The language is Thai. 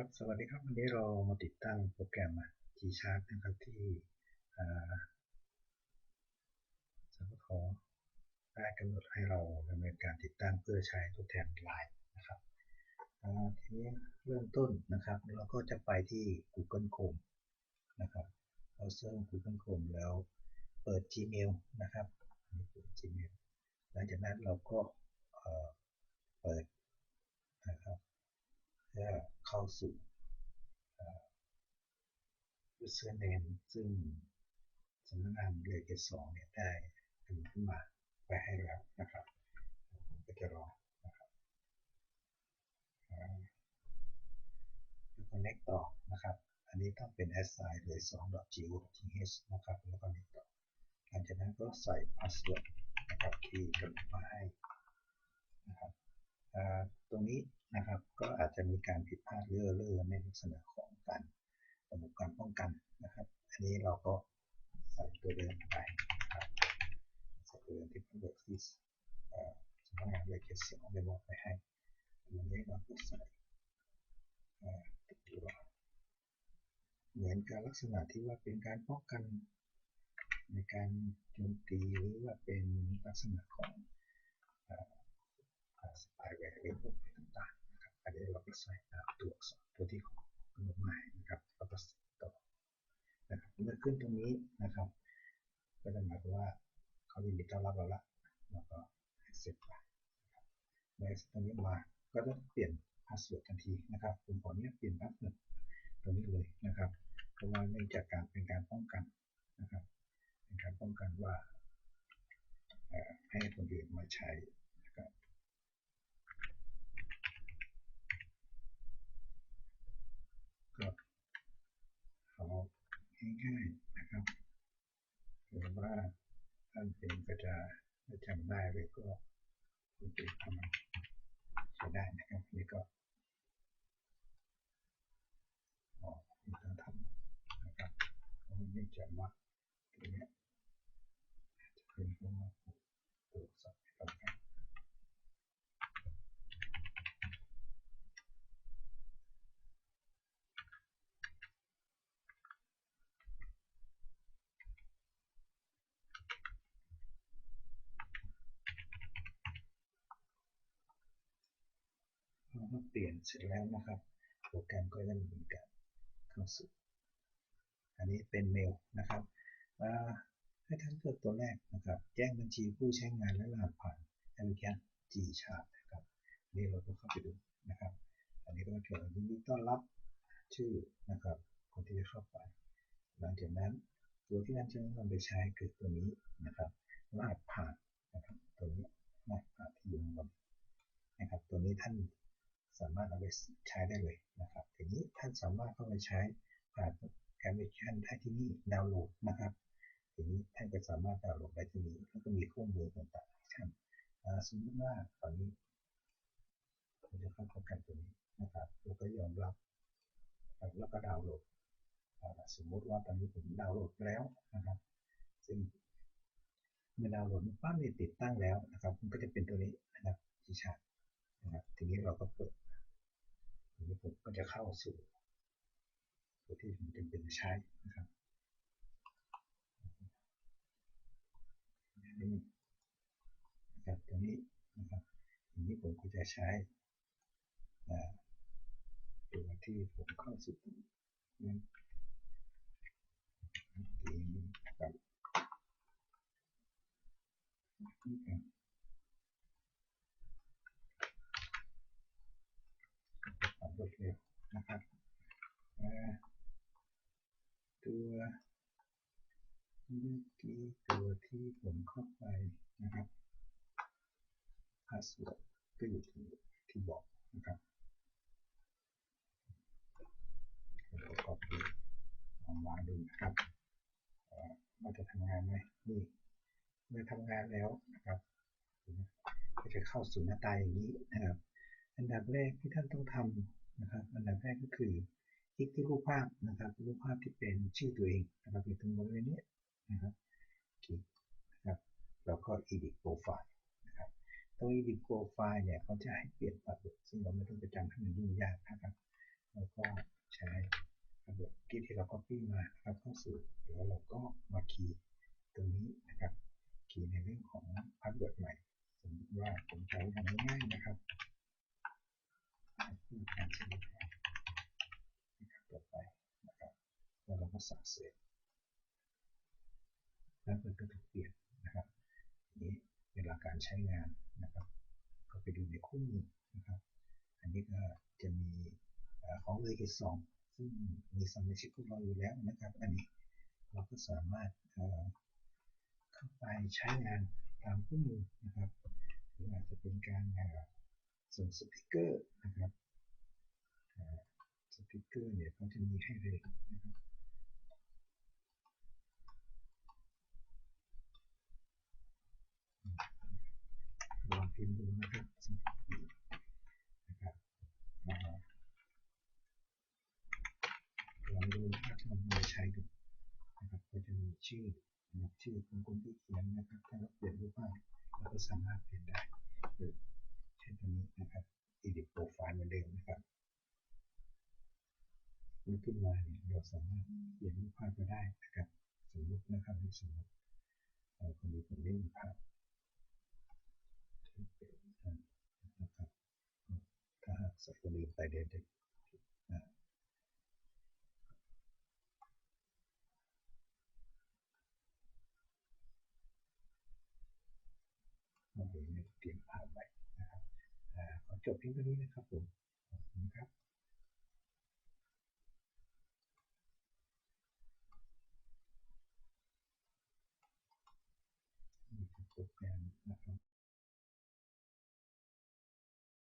ครับ สวัสดีครับ วันนี้เรามาติดตั้งโปรแกรม G Sharp นะครับที่สพทได้กำหนดให้เราดำเนินการติดตั้งเพื่อใช้ทดแทนไลน์นะครับทีนี้เริ่มต้นนะครับ เราก็จะไปที่ Google Chrome นะครับ เราเซิร์ช Google Chrome แล้วเปิด Gmail นะครับเปิด Gmail หลังจากนั้นเราก็เปิดนะครับ เพื่อเข้าสู่ username ซึ่งสำนักงานเรียนเกสองเนี่ยได้กำขึ้นมาไว้ให้แล้วนะครับผมก็จะรอนะครับ connect ต่อนะครับ อันนี้ต้องเป็น assign โดย 2.go.th นะครับ แล้วก็ connect ต่อหลังจากนั้นก็ใส่ password นะครับที่กำหนดมาให้นะครับ ตรงนี้นะครับก็อาจจะมีการผิดพลาดเรื่อยๆในลักษณะของการระบบการป้องกันนะครับ อันนี้เราก็ใส่ตัวเดิมไปนะครับใส่ตัวเดิมที่เป็นเบอร์ที่สำนักงานเลยเคสสองได้บอกไปให้วันนี้เราก็ใส่ตัวเหมือนกับลักษณะที่ว่าเป็นการป้องกันในการโจมตีหรือว่าเป็นลักษณะของ สปายแวร์หรือพวกต่างๆนะครับอันนี้เราก็ใส่ตัวอักษรตัวที่ของกำหนดหมายนะครับแล้วก็ต่อนะครับเมื่อขึ้นตรงนี้นะครับ ก็จะหมายความว่าเขายินดีต้อนรับเราละแล้วก็ accept ไปนะครับเมื่อตรงนี้มาก็จะเปลี่ยนพาสเวิร์ดทันทีนะครับผมขออนุญาตเปลี่ยนพาสเวิร์ดตรงนี้เลยนะครับเพราะว่าเนื่องจากการเป็นการป้องกันนะครับเป็นการป้องกันว่าให้คนอื่นมาใช้นะครับ ก็เอาง่ายๆนะครับหรือว่า ท่านเองก็จะจำได้เลยก็คุณติดทำใช้ได้นะครับนี่ก็ออมีการทำนะครับวันไม่จะมาตรงนี้จะเป็นพราะว่าตัว เราครับเปลี่ยนเสร็จแล้วนะครับ โปรแกรมก็จะเหมือนกันเข้าสู่ อันนี้เป็นเมลนะครับให้ท่านเลือกตัวแรกนะครับ แจ้งบัญชีผู้ใช้งานและรหัสผ่านแอปพลิเคชัน G Sharp นะครับนี่เราก็เข้าไปดูนะครับ อันนี้ก็เขียนยินดีต้อนรับชื่อนะครับ คนที่จะเข้าไป หลังจากนั้นตัวที่ท่านจะนำไปใช้คือตัวนี้นะครับรหัสผ่านนะครับตัวนี้รหัสผ่านที่อยู่บนนะครับ ตัวนี้ท่าน สามารถเอาไปใช้ได้เลยนะครับทีนี้ท่านสามารถเข้าไปใช้ผ่านแอปพลิเคชันได้ที่นี่ดาวน์โหลดนะครับทีนี้ท่านก็สามารถดาวน์โหลดได้ที่นี้แล้วก็มีข้อมูลต่างๆท่านสมมติว่าตอนนี้ผมจะเข้าโปรแกรมตัวนี้นะครับแล้วก็ยอมรับแล้วก็ดาวน์โหลดสมมติว่าตอนนี้ผมดาวน์โหลดแล้วนะครับ ซึ่งเมื่อดาวน์โหลดปั๊บนี่ติดตั้งแล้วนะครับ มันก็จะเป็นตัวนี้นะครับที่ชาร์นะครับ ทีนี้เราก็เปิดทีนี้ผม สู่ตัวที่ผมจำเป็นจะใช้นะครับนี่นะครับตัวนี้นะครับทีนี้ผมก็จะใช้ตัวที่ผมเข้าสู่นี้ทีนี้ครับนี่ครับความรวดเร็วนะครับตัว เมื่อกี้ตัวที่ผมเข้าไปนะครับพาสเวิร์ดก็อยู่ที่ที่บอกนะครับเราก็ไปลองวางดูนะครับว่าจะทำงานไหมนี่เมื่อทำงานแล้วนะครับก็จะเข้าสู่หน้าตาอย่างนี้นะครับ อันดับแรกที่ท่านต้องทำนะครับ อันดับแรกก็คือคลิกที่รูปภาพนะครับ รูปภาพที่เป็นชื่อตัวเองนะครับอยู่ตรงบริเวณนี้ นะครับคลิกนะครับแล้วก็ edit profile นะครับตรง edit profile เนี่ยเขาจะให้เปลี่ยนปรับซึ่งเราไม่ต้องไปจำให้มันยุ่งยากนะครับแล้วก็ใช้พาสเวิร์ดที่ที่เรา copy มาครับเข้าสู่แล้วเราก็มาคีย์ตรงนี้นะครับคีย์ในเรื่องของพาสเวิร์ดใหม่สมมติว่าผมใช้ทำง่ายๆนะครับการใช้งานะครับต่อไปนะครับแล้วเราก็สั่งเสร็จ แล้วมันก็ถูกเปลี่ยนนะครับนี้เวลาการใช้งานนะครับ ก็ไปดูในคู่มือนะครับ อันนี้ก็จะมีของเลยเอสองซึ่งมีสมาชิกพวกเราอยู่แล้วนะครับ อันนี้เราก็สามารถเข้าไปใช้งานตามคู่มือนะครับหรืออาจจะเป็นการส่งสติกเกอร์นะครับสติกเกอร์เนี่ยเขาจะมีให้เลยนะครับลอง พิมพ์ดูนะครับนะครับลองดูถ้าลองมาใช้ดูนะครับก็จะมีชื่อนะครับชื่อของคนที่เขียนนะครับถ้าเราเปลี่ยนรูปภาพเราก็สามารถเปลี่ยนได้เช่นตัวนี้นะครับ edit profile เหมือนเดิมนะครับลุกขึ้นมาเนี่ยเราสามารถเปลี่ยนรูปภาพก็ได้นะครับสมมตินะครับในสมมติคนนี้ผมไม่มีภาพ ถ้าหากสักลืมไปเด็ดเดี๋ยวเตรียมภาพไว้นะครับขอจบเพียงเท่านี้นะครับผม ขอบคุณรับมีโปรแกรมนะครับ